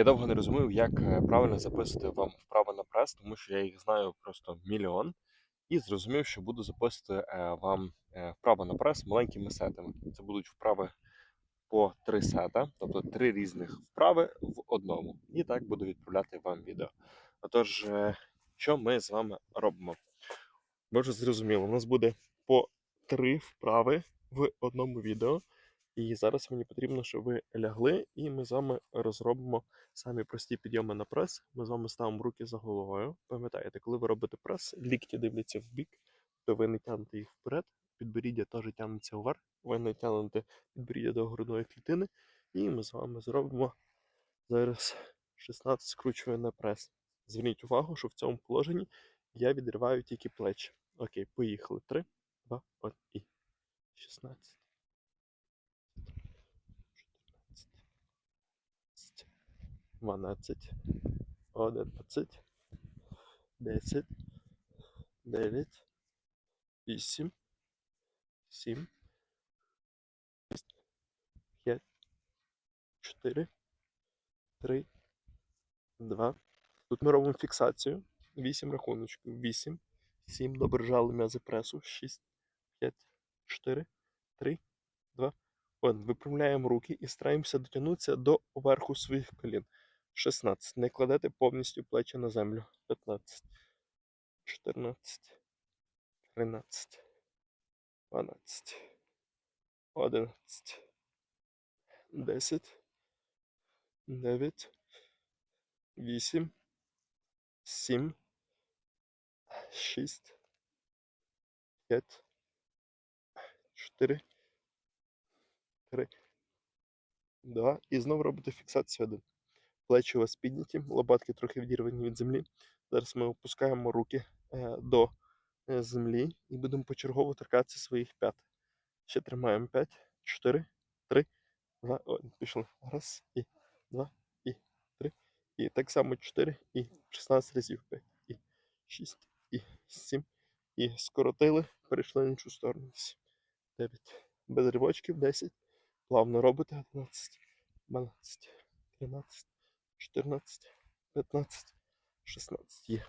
Я довго не розумів, як е, правильно записувати вам вправи на прес, тому що я їх знаю просто мільйон. І зрозумів, що буду записувати е, вам е, вправи на прес маленькими сетами. Це будуть вправи по три сета, тобто три різних вправи в одному. І так буду відправляти вам відео. Отож, що ми з вами робимо? Ви вже зрозуміли, у нас буде по три вправи в одному відео. І зараз мені потрібно, щоб ви лягли, і ми з вами розробимо самі прості підйоми на прес. Ми з вами ставимо руки за головою. Пам'ятаєте, коли ви робите прес, лікті дивляться в бік, то ви не тягнете їх вперед, підборіддя теж тягнеться вверх, ви не тягнете підборіддя до грудної клітини. І ми з вами зробимо зараз 16 скручувань на прес. Зверніть увагу, що в цьому положенні я відриваю тільки плечі. Окей, поїхали. 3, 2, 1 і 16. 12, 11, 10, 9, 8, 7, 5, 4, 3, 2. Тут ми робимо фіксацію. 8 рахуночків. 8, 7. Добре жали м'язи пресу. 6, 5, 4, 3, 2, 1. Виправляємо руки і стараємося дотягнутися до верху своїх колін. 16. Не кладете повністю плечі на землю. 15, 14, 13, 12, 11, 10, 9, 8, 7, 6, 5, 4, 3, 2. І знову робите фіксацію 1. Плечі у вас підняті, лопатки трохи відірвані від землі. Зараз ми опускаємо руки е, до е, землі і будемо почергово торкатися своїх п'ят. Ще тримаємо 5, 4, 3, 2, 1. Пішли. Раз, і два, і три. І так само 4 і 16 разів 5, і 6, і 7. І скоротили, перейшли на іншу сторону. 8, 9. Без ривочків 10. Плавно робите 11, 12, 13. 14, 15, 16 є.